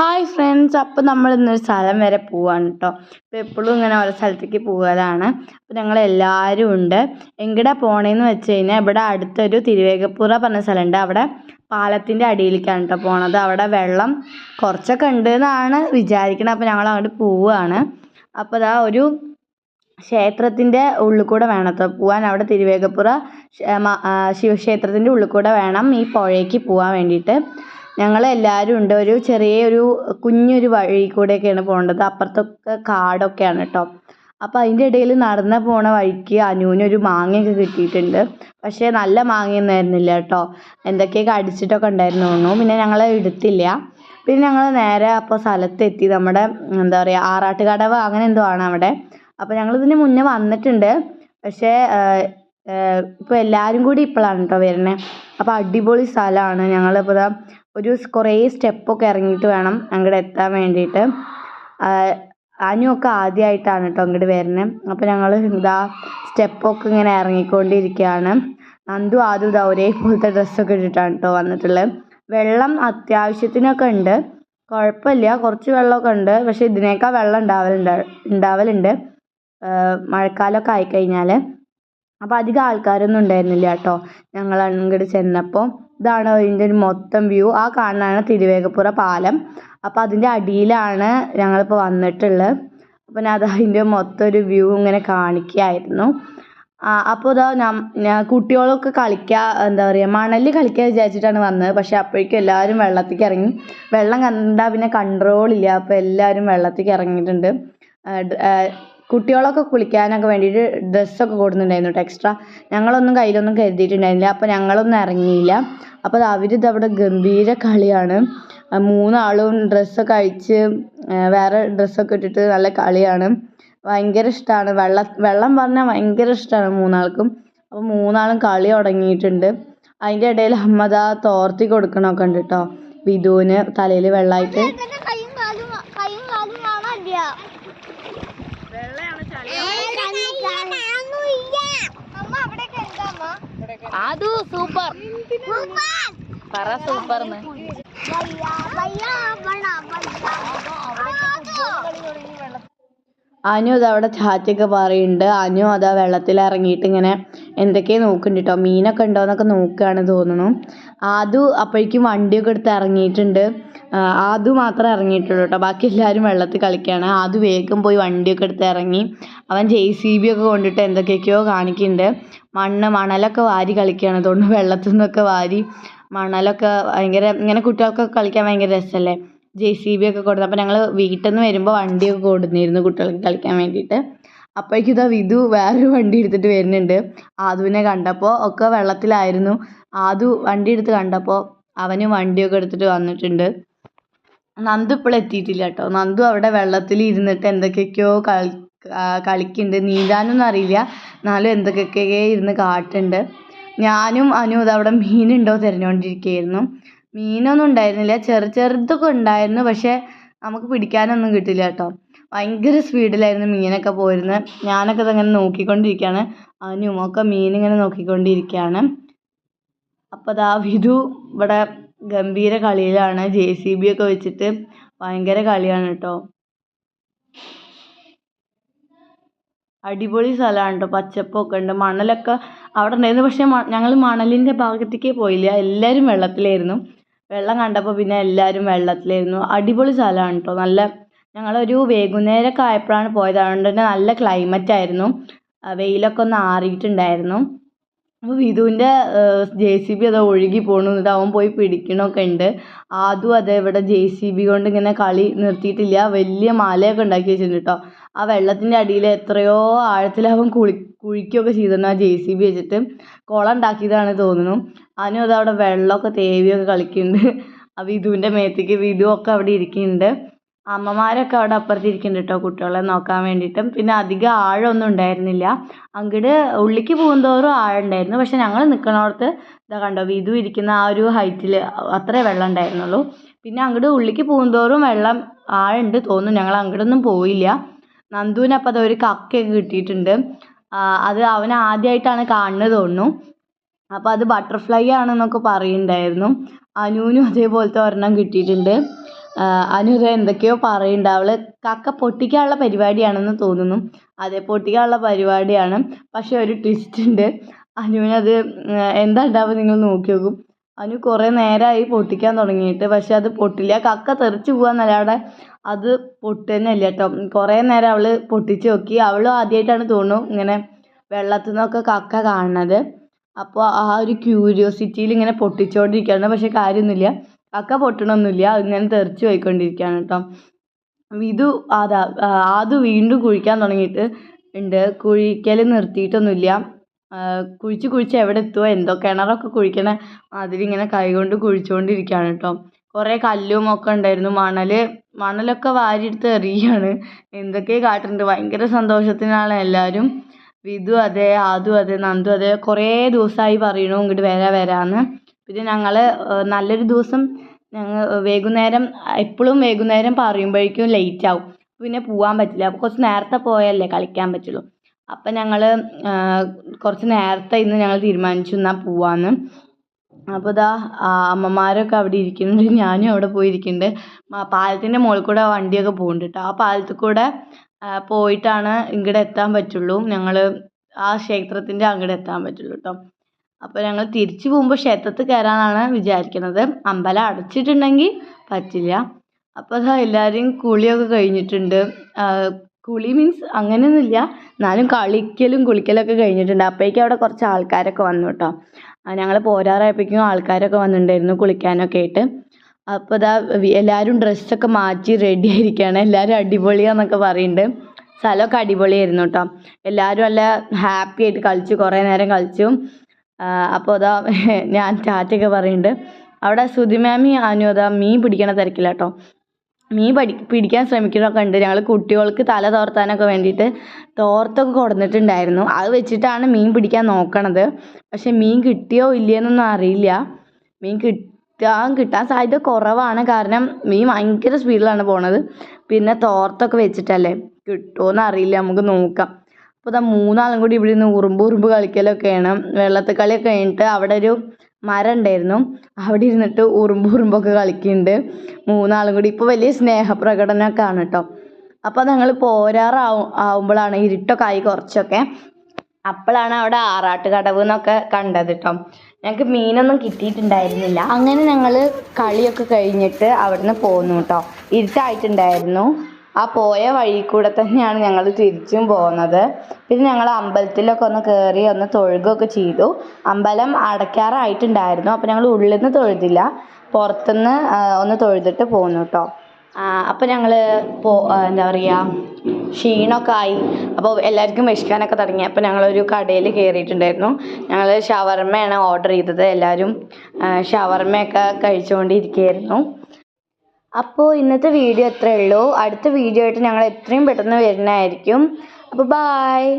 Hi friends അപ്പോൾ നമ്മൾ ഇന്നൊരു സ്ഥലം വരെ പോവാണ് കേട്ടോ ഇപ്പോൾ എപ്പോഴും ഇങ്ങനെ ഓരോ സ്ഥലത്തേക്ക് പോകലാണ് അപ്പോൾ ഞങ്ങൾ എല്ലാവരും ഉണ്ട്. എങ്ങടാ പോണേന്ന് വെച്ച് കഴിഞ്ഞാൽ ഇവിടെ അടുത്തൊരു തിരുവേഗപ്പുറ പറഞ്ഞ സ്ഥലമുണ്ട് അവിടെ പാലത്തിന്റെ അടിയിലേക്കാണ് കേട്ടോ പോണത്. അവിടെ വെള്ളം കുറച്ചൊക്കെ ഉണ്ട് എന്നാണ് വിചാരിക്കുന്നത് അപ്പോൾ ഞങ്ങൾ അങ്ങോട്ട് പോവുകയാണ് അപ്പോൾ അതാ ഒരു ക്ഷേത്രത്തിന്റെ ഉള്ളിൽ കൂടെ വേണം കേട്ടോ പോവാൻ. അവിടെ തിരുവേഗപ്പുറ ശിവക്ഷേത്രത്തിന്റെ ഉള്ളിൽ കൂടെ വേണം ഈ പുഴയ്ക്ക് പോകാൻ വേണ്ടിയിട്ട്. ഞങ്ങൾ എല്ലാവരും ഉണ്ട്. ഒരു ചെറിയ ചെറിയൊരു കുഞ്ഞൊരു വഴി കൂടെയൊക്കെയാണ് പോകേണ്ടത്. അപ്പുറത്തൊക്കെ കാടൊക്കെയാണ് കേട്ടോ. അപ്പോൾ അതിന്റെ ഇടയിൽ നടന്ന് പോണ വഴിക്ക് അനുവിനൊരു മാങ്ങയൊക്കെ കിട്ടിയിട്ടുണ്ട്. പക്ഷേ നല്ല മാങ്ങയൊന്നും ആയിരുന്നില്ല കേട്ടോ. എന്തൊക്കെയൊക്കെ അടിച്ചിട്ടൊക്കെ ഉണ്ടായിരുന്നു തോന്നുന്നു. പിന്നെ ഞങ്ങൾ എടുത്തില്ല. പിന്നെ ഞങ്ങൾ നേരെ അപ്പോൾ സ്ഥലത്തെത്തി. നമ്മുടെ എന്താ പറയുക ആറാട്ടുകടവ് അങ്ങനെ എന്തോ ആണ് അവിടെ. അപ്പോൾ ഞങ്ങൾ ഇതിന് മുന്നേ വന്നിട്ടുണ്ട്. പക്ഷേ ഇപ്പോൾ എല്ലാവരും കൂടി ഇപ്പോഴാണ് കേട്ടോ വരുന്നത്. അപ്പോൾ അടിപൊളി സ്ഥലമാണ്. ഞങ്ങളിപ്പോൾ ഇതാ ഒരു കുറേ സ്റ്റെപ്പൊക്കെ ഇറങ്ങിയിട്ട് വേണം അങ്ങോട്ട് എത്താൻ വേണ്ടിയിട്ട് അനുവൊക്കെ ആദ്യമായിട്ടാണ് കേട്ടോ അങ്ങോട്ട് വരുന്നത് അപ്പോൾ ഞങ്ങൾ ഇതാ സ്റ്റെപ്പൊക്കെ ഇങ്ങനെ ഇറങ്ങിക്കൊണ്ടിരിക്കുകയാണ് നന്ദു ആദ്യം ഇതാ ഒരേപോലത്തെ ഡ്രസ്സൊക്കെ ഇട്ടിട്ടാണ് കേട്ടോ വന്നിട്ടുള്ളത് വെള്ളം അത്യാവശ്യത്തിനൊക്കെ ഉണ്ട് കുഴപ്പമില്ല കുറച്ച് വെള്ളമൊക്കെ ഉണ്ട് പക്ഷേ ഇതിനേക്കാൾ വെള്ളം ഉണ്ടാവലുണ്ട് ഉണ്ടാവലുണ്ട് മഴക്കാലമൊക്കെ ആയിക്കഴിഞ്ഞാൽ അപ്പോൾ അധികം ആൾക്കാരൊന്നും ഉണ്ടായിരുന്നില്ല കേട്ടോ ഞങ്ങൾ അങ്ങോട്ട് ചെന്നപ്പോൾ ഇതാണ് അതിന്റെ ഒരു മൊത്തം വ്യൂ. ആ കാണുന്നതാണ് തിരുവേഗപ്പുറ പാലം. അപ്പോൾ അതിന്റെ അടിയിലാണ് ഞങ്ങളിപ്പോൾ വന്നിട്ടുള്ളത്. അപ്പോൾ ഞാൻ അത് അതിന്റെ മൊത്തം ഒരു വ്യൂ ഇങ്ങനെ കാണിക്കുകയായിരുന്നു. അപ്പോൾ ഇതാ ഞാൻ കുട്ടികളൊക്കെ കളിക്കുക എന്താ പറയുക മണലിൽ കളിക്കാൻ വിചാരിച്ചിട്ടാണ് വന്നത്. പക്ഷേ അപ്പോഴേക്കും എല്ലാവരും വെള്ളത്തിലേക്ക് ഇറങ്ങി. വെള്ളം കണ്ടാൽ പിന്നെ കൺട്രോൾ ഇല്ല. അപ്പോൾ എല്ലാവരും വെള്ളത്തിലേക്ക് ഇറങ്ങിയിട്ടുണ്ട്. കുട്ടികളൊക്കെ കുളിക്കാനൊക്കെ വേണ്ടിയിട്ട് ഡ്രസ്സൊക്കെ കൊടുക്കുന്നുണ്ടായിരുന്നു കേട്ടോ എക്സ്ട്രാ ഞങ്ങളൊന്നും കയ്യിലൊന്നും കരുതിയിട്ടുണ്ടായിരുന്നില്ല. അപ്പോൾ ഞങ്ങളൊന്നും ഇറങ്ങിയില്ല. അപ്പോൾ അവരിത് അവിടെ ഗംഭീര കളിയാണ്. മൂന്നാളും ഡ്രസ്സൊക്കെ അഴിച്ച് വേറെ ഡ്രസ്സൊക്കെ ഇട്ടിട്ട് നല്ല കളിയാണ്. ഭയങ്കര ഇഷ്ടമാണ് വെള്ള വെള്ളം പറഞ്ഞാൽ ഭയങ്കര ഇഷ്ടമാണ് മൂന്നാൾക്കും. അപ്പോൾ മൂന്നാളും കളി തുടങ്ങിയിട്ടുണ്ട്. അതിന്റെ ഇടയിൽ അമ്മ തോർത്തി കൊടുക്കണമൊക്കെ ഉണ്ട് കേട്ടോ. വിധുവിന് തലയിൽ വെള്ളമായിട്ട് അത് സൂപ്പർ. പറ സൂപ്പർന്ന്. അനു അത് അവിടെ ചാച്ചൊക്കെ പറയുന്നുണ്ട്. അനു അത് ആ വെള്ളത്തിൽ ഇറങ്ങിയിട്ട് ഇങ്ങനെ എന്തൊക്കെയാ നോക്കുന്നുണ്ട് കേട്ടോ മീനൊക്കെ ഉണ്ടോയെന്നൊക്കെ നോക്കുകയാണ് തോന്നുന്നു. ആദു അപ്പോഴേക്കും വണ്ടിയൊക്കെ എടുത്ത് ഇറങ്ങിയിട്ടുണ്ട്. ആദു മാത്രമേ ഇറങ്ങിയിട്ടുള്ളൂ കേട്ടോ ബാക്കി എല്ലാവരും വെള്ളത്തിൽ കളിക്കുകയാണ്. ആദു വേഗം പോയി വണ്ടിയൊക്കെ എടുത്ത് ഇറങ്ങി. അവൻ ജെ സി ബി ഒക്കെ കൊണ്ടിട്ട് എന്തൊക്കെയൊക്കെയോ കാണിക്കുന്നുണ്ട്. മണ്ണ് മണലൊക്കെ വാരി കളിക്കുകയാണ് തോന്നുന്നു വെള്ളത്തിൽ നിന്നൊക്കെ വാരി മണലൊക്കെ ഭയങ്കര ഇങ്ങനെ കുട്ടികൾക്കൊക്കെ കളിക്കാൻ ഭയങ്കര രസമല്ലേ ജെ സി ബി ഒക്കെ കൊടുത്തു. അപ്പോൾ ഞങ്ങൾ വീട്ടിൽ നിന്ന് വരുമ്പോൾ വണ്ടിയൊക്കെ കൊടുന്നിരുന്നു കുട്ടികൾക്ക് കളിക്കാൻ വേണ്ടിയിട്ട്. അപ്പോഴേക്കും ഇതാ വിധു വേറൊരു വണ്ടി എടുത്തിട്ട് വരുന്നുണ്ട്. ആദുവിനെ കണ്ടപ്പോൾ ഒക്കെ വെള്ളത്തിലായിരുന്നു. ആദു വണ്ടി എടുത്ത് കണ്ടപ്പോൾ അവനും വണ്ടിയൊക്കെ എടുത്തിട്ട് വന്നിട്ടുണ്ട്. നന്ദു ഇപ്പോൾ എത്തിയിട്ടില്ല കേട്ടോ. നന്ദു അവിടെ വെള്ളത്തിൽ ഇരുന്നിട്ട് എന്തൊക്കെയൊക്കെയോ കളി കളിക്കുന്നുണ്ട് നീന്താനൊന്നും അറിയില്ല. എന്നാലും എന്തൊക്കെയൊക്കെയോ ഇരുന്ന് കാട്ടുന്നുണ്ട് ഞാനും അനു അവിടെ മീനുണ്ടോ തിരഞ്ഞുകൊണ്ടിരിക്കുകയായിരുന്നു മീനൊന്നും ഉണ്ടായിരുന്നില്ല. ചെറു ചെറുതൊക്കെ ഉണ്ടായിരുന്നു. പക്ഷേ നമുക്ക് പിടിക്കാനൊന്നും കിട്ടില്ല കേട്ടോ. ഭയങ്കര സ്പീഡിലായിരുന്നു മീനൊക്കെ പോയിരുന്നത് ഞാനൊക്കെ ഇതങ്ങനെ നോക്കിക്കൊണ്ടിരിക്കുകയാണ് അനുവും ഒക്കെ മീനിങ്ങനെ നോക്കിക്കൊണ്ടിരിക്കുകയാണ് അപ്പോൾ ദാ വിധു ഇവിടെ ഗംഭീര കളിയിലാണ്. ജെ സി ബി ഒക്കെ വെച്ചിട്ട് ഭയങ്കര കളിയാണ് കേട്ടോ. അടിപൊളി സ്ഥലമാണ് കേട്ടോ പച്ചപ്പൊക്കെ ഉണ്ട്. മണലൊക്കെ അവിടെ ഉണ്ടായിരുന്നു. പക്ഷേ ഞങ്ങൾ മണലിന്റെ ഭാഗത്തേക്ക് പോയില്ല. എല്ലാവരും വെള്ളത്തിലായിരുന്നു. വെള്ളം കണ്ടപ്പോൾ പിന്നെ എല്ലാവരും വെള്ളത്തിലായിരുന്നു. അടിപൊളി സ്ഥലമാണ് കേട്ടോ നല്ല ഞങ്ങളൊരു വൈകുന്നേരമൊക്കെ ആയപ്പോഴാണ് പോയത്. അതുകൊണ്ട് തന്നെ നല്ല ക്ലൈമറ്റ് ആയിരുന്നു. വെയിലൊക്കെ ഒന്ന് ആറിയിട്ടുണ്ടായിരുന്നു. അപ്പോൾ വിധുവിന്റെ ജെ സി ബി അതോ ഒഴുകി പോണു. എന്നിട്ട് അവൻ പോയി പിടിക്കണമൊക്കെ ഉണ്ട്. ആദ്യം അതെ ഇവിടെ ജെ സി ബി കൊണ്ട് ഇങ്ങനെ കളി നിർത്തിയിട്ടില്ല. വലിയ മലയൊക്കെ ഉണ്ടാക്കി വെച്ചിട്ടുണ്ട് കേട്ടോ. ആ വെള്ളത്തിന്റെ അടിയിൽ എത്രയോ ആഴത്തിൽ അവൻ കുളി കുഴിക്കുകയൊക്കെ ചെയ്തിട്ടുണ്ട് ആ ജെ സി ബി വെച്ചിട്ട്. കുളം ഉണ്ടാക്കിയതാണ് തോന്നുന്നു. അനു അത് അവിടെ വെള്ളമൊക്കെ തേവിയൊക്കെ കളിക്കുന്നുണ്ട്. ആ വിധുവിന്റെ മേത്തേക്ക് വിധു ഒക്കെ അവിടെ ഇരിക്കുന്നുണ്ട്. അമ്മമാരൊക്കെ അവിടെ അപ്പുറത്ത് ഇരിക്കുന്നുണ്ട് കേട്ടോ കുട്ടികളെ നോക്കാൻ വേണ്ടിയിട്ടും. പിന്നെ അധികം ആഴമൊന്നും ഉണ്ടായിരുന്നില്ല. അങ്ങോട്ട് ഉള്ളിലേക്ക് പോകുന്തോറും ആഴം ഉണ്ടായിരുന്നു പക്ഷെ ഞങ്ങൾ നിൽക്കണോടത്ത് ഇതാ കണ്ടോ വിധു ഇരിക്കുന്ന ആ ഒരു ഹൈറ്റിൽ അത്രേ വെള്ളം ഉണ്ടായിരുന്നുള്ളൂ. പിന്നെ അങ്ങോട്ട് ഉള്ളിലേക്ക് പോകുന്തോറും വെള്ളം ആഴമുണ്ട് തോന്നുന്നു. ഞങ്ങൾ അങ്ങോട്ടൊന്നും പോയില്ല. നന്ദുവിന് അപ്പോൾ അതൊരു കക്കയൊക്കെ കിട്ടിയിട്ടുണ്ട്. അത് അവൻ ആദ്യമായിട്ടാണ് കാണുന്നത് തോന്നുന്നു. അപ്പോൾ അത് ബട്ടർഫ്ലൈ ആണെന്നൊക്കെ പറയുന്നുണ്ടായിരുന്നു. അനുവിനും അതേപോലത്തെ ഒരെണ്ണം കിട്ടിയിട്ടുണ്ട്. അനു ഇത് എന്തൊക്കെയോ പറയുന്നുണ്ട്. അവൾ കക്ക പൊട്ടിക്കാനുള്ള പരിപാടിയാണെന്ന് തോന്നുന്നു. അതെ പൊട്ടിക്കാനുള്ള പരിപാടിയാണ്. പക്ഷെ ഒരു ട്വിസ്റ്റ് ഉണ്ട്. അനുവിനത് എന്താ ഉണ്ടാവുക നിങ്ങൾ നോക്കി നോക്കും. അനു കുറേ നേരമായി പൊട്ടിക്കാൻ തുടങ്ങിയിട്ട്. പക്ഷെ അത് പൊട്ടില്ല. കക്ക തെറിച്ച് അവിടെ അത് പൊട്ടുന്നില്ല കേട്ടോ. കുറേ നേരം അവൾ പൊട്ടിച്ച് നോക്കി. അവളും ആദ്യമായിട്ടാണ് തോന്നുന്നു ഇങ്ങനെ വെള്ളത്തിൽ നിന്നൊക്കെ കക്ക കാണുന്നത്. അപ്പോൾ ആ ഒരു ക്യൂരിയോസിറ്റിയിൽ ഇങ്ങനെ പൊട്ടിച്ചുകൊണ്ടിരിക്കുകയാണ് പക്ഷെ കാര്യമൊന്നുമില്ല. കക്ക പൊട്ടണമൊന്നുമില്ല. ഇങ്ങനെ തെറിച്ച് പോയിക്കൊണ്ടിരിക്കുകയാണ് കേട്ടോ. വിധു അതാ അത് വീണ്ടും കുഴിക്കാൻ തുടങ്ങിയിട്ട് ഉണ്ട്. കുഴിക്കൽ നിർത്തിയിട്ടൊന്നുമില്ല. കുഴിച്ച് കുഴിച്ച് എവിടെ എത്തുമോ എന്തോ കിണറൊക്കെ കുഴിക്കണ മാതിരി ഇങ്ങനെ കൈകൊണ്ട് കുഴിച്ചുകൊണ്ടിരിക്കുകയാണ് കേട്ടോ കുറേ കല്ലും ഒക്കെ ഉണ്ടായിരുന്നു. മണൽ മണലൊക്കെ വാരിയെടുത്ത് എറിയുകയാണ് എന്തൊക്കെ കാട്ടുന്നുണ്ട് ഭയങ്കര സന്തോഷത്തിലാണ് എല്ലാവരും വിധു അതെ ആദു അതെ നന്ദു അതെ. കുറേ ദിവസമായി പറയണു ഇങ്ങോട്ട് വരാ വരാന്ന്. പിന്നെ ഞങ്ങൾ നല്ലൊരു ദിവസം ഞങ്ങൾ വൈകുന്നേരം എപ്പോഴും വൈകുന്നേരം പറയുമ്പോഴേക്കും ലേറ്റ് ആവും. പിന്നെ പോകാൻ പറ്റില്ല. അപ്പോൾ കുറച്ച് നേരത്തെ പോയാലേ കളിക്കാൻ പറ്റുള്ളൂ. അപ്പം ഞങ്ങൾ കുറച്ച് നേരത്തെ ഇന്ന് ഞങ്ങൾ തീരുമാനിച്ചു എന്നാൽ പോവാന്ന്. അപ്പോൾ ഇതാ അമ്മമാരൊക്കെ അവിടെ ഇരിക്കുന്നുണ്ട്. ഞാനും അവിടെ പോയി ഇരിക്കുന്നുണ്ട് പാലത്തിന്റെ മുകളിൽ കൂടെ വണ്ടിയൊക്കെ പോകുന്നുണ്ട് കേട്ടോ ആ പാലത്തിൽ കൂടെ പോയിട്ടാണ് ഇങ്ങോട്ട് എത്താൻ പറ്റുള്ളൂ. ഞങ്ങൾ ആ ക്ഷേത്രത്തിന്റെ അങ്ങോട്ട് എത്താൻ പറ്റുള്ളൂ കേട്ടോ അപ്പോൾ ഞങ്ങൾ തിരിച്ചു പോകുമ്പോൾ ക്ഷേത്രത്തിൽ കയറാനാണ് വിചാരിക്കുന്നത് അമ്പലം അടച്ചിട്ടുണ്ടെങ്കിൽ പറ്റില്ല. അപ്പോൾ അതാ എല്ലാവരെയും കുളിയൊക്കെ കഴിഞ്ഞിട്ടുണ്ട്. കുളി മീൻസ് അങ്ങനെയൊന്നുമില്ല. എന്നാലും കളിക്കലും കുളിക്കലൊക്കെ കഴിഞ്ഞിട്ടുണ്ട്. അപ്പോഴേക്കും അവിടെ കുറച്ച് ആൾക്കാരൊക്കെ വന്നു കേട്ടോ ഞങ്ങൾ പോരാറായപ്പോഴേക്കും ആൾക്കാരൊക്കെ വന്നിട്ടുണ്ടായിരുന്നു കുളിക്കാനൊക്കെ ആയിട്ട്. അപ്പോൾ ഇതാ എല്ലാവരും ഡ്രസ്സൊക്കെ മാറ്റി റെഡി ആയിരിക്കുകയാണ് എല്ലാവരും അടിപൊളിയാന്നൊക്കെ പറയുന്നുണ്ട് സ്ഥലമൊക്കെ അടിപൊളിയായിരുന്നു കേട്ടോ എല്ലാവരും നല്ല ഹാപ്പി ആയിട്ട് കളിച്ചു. കുറേ നേരം കളിച്ചു. അപ്പോൾ അതാ ഞാൻ ടാറ്റയൊക്കെ പറയുന്നുണ്ട് അവിടെ സുധിമാമി അനു അതാ മീൻ പിടിക്കണ തിരക്കില്ല കേട്ടോ മീൻ പഠി പിടിക്കാൻ ശ്രമിക്കുന്നതൊക്കെ ഉണ്ട്. ഞങ്ങൾ കുട്ടികൾക്ക് തല തോർത്താനൊക്കെ വേണ്ടിയിട്ട് തോർത്തൊക്കെ കൊടുത്തിട്ടുണ്ടായിരുന്നു അത് വെച്ചിട്ടാണ് മീൻ പിടിക്കാൻ നോക്കണത്. പക്ഷേ മീൻ കിട്ടിയോ ഇല്ലയെന്നൊന്നും അറിയില്ല. മീൻ കിട്ടാൻ കിട്ടാൻ സാധ്യത കുറവാണ്. കാരണം മീൻ ഭയങ്കര സ്പീഡിലാണ് പോണത്. പിന്നെ തോർത്തൊക്കെ വെച്ചിട്ടല്ലേ കിട്ടുമോയെന്ന് അറിയില്ല. നമുക്ക് നോക്കാം. അപ്പോൾ ഇതാ മൂന്നാളും കൂടി ഇവിടെ നിന്ന് ഉറുമ്പ് ഉറുമ്പ് കളിക്കലൊക്കെയാണ്. വെള്ളത്തിൽ കളിയൊക്കെ കഴിഞ്ഞിട്ട് അവിടെ ഒരു മരം ഉണ്ടായിരുന്നു അവിടെ ഇരുന്നിട്ട് ഉറുമ്പ് ഉറുമ്പൊക്കെ കളിക്കുന്നുണ്ട് മൂന്നാളും കൂടി. ഇപ്പോൾ വലിയ സ്നേഹപ്രകടനമൊക്കെ ആണ് കേട്ടോ അപ്പോൾ ഞങ്ങൾ പോരാറാവും ആവുമ്പോഴാണ് ഇരുട്ടൊക്കെ ആയി കുറച്ചൊക്കെ. അപ്പോഴാണ് അവിടെ ആറാട്ട് കടവ് എന്നൊക്കെ കണ്ടത് കേട്ടോ ഞങ്ങൾക്ക് മീനൊന്നും കിട്ടിയിട്ടുണ്ടായിരുന്നില്ല. അങ്ങനെ ഞങ്ങൾ കളിയൊക്കെ കഴിഞ്ഞിട്ട് അവിടുന്ന് പോന്നു കേട്ടോ ഇരുട്ടായിട്ടുണ്ടായിരുന്നു. ആ പോയ വഴി കൂടെ തന്നെയാണ് ഞങ്ങൾ തിരിച്ചും പോകുന്നത്. പിന്നെ ഞങ്ങൾ അമ്പലത്തിലൊക്കെ ഒന്ന് കയറി ഒന്ന് തൊഴുകൊക്കെ ചെയ്തു. അമ്പലം അടയ്ക്കാറായിട്ടുണ്ടായിരുന്നു. അപ്പോൾ ഞങ്ങൾ ഉള്ളിൽ നിന്ന് തൊഴുതില്ല പുറത്തുനിന്ന് ഒന്ന് തൊഴുതിട്ട് പോന്നു കേട്ടോ അപ്പോൾ ഞങ്ങൾ പോ എന്താ പറയുക ക്ഷീണമൊക്കെ ആയി. അപ്പോൾ എല്ലാവർക്കും വിശക്കാനൊക്കെ തുടങ്ങി. അപ്പോൾ ഞങ്ങളൊരു കടയിൽ കയറിയിട്ടുണ്ടായിരുന്നു ഞങ്ങൾ ഷവർമ്മയാണ് ഓർഡർ ചെയ്തത്. എല്ലാവരും ഷവർമ്മയൊക്കെ കഴിച്ചുകൊണ്ടിരിക്കുകയായിരുന്നു. അപ്പോൾ ഇന്നത്തെ വീഡിയോ ഇത്രയേ ഉള്ളൂ. അടുത്ത വീഡിയോ ആയിട്ട് ഞങ്ങൾ എത്രയും പെട്ടെന്ന് വരുന്നതായിരിക്കും. അപ്പോൾ ബായ്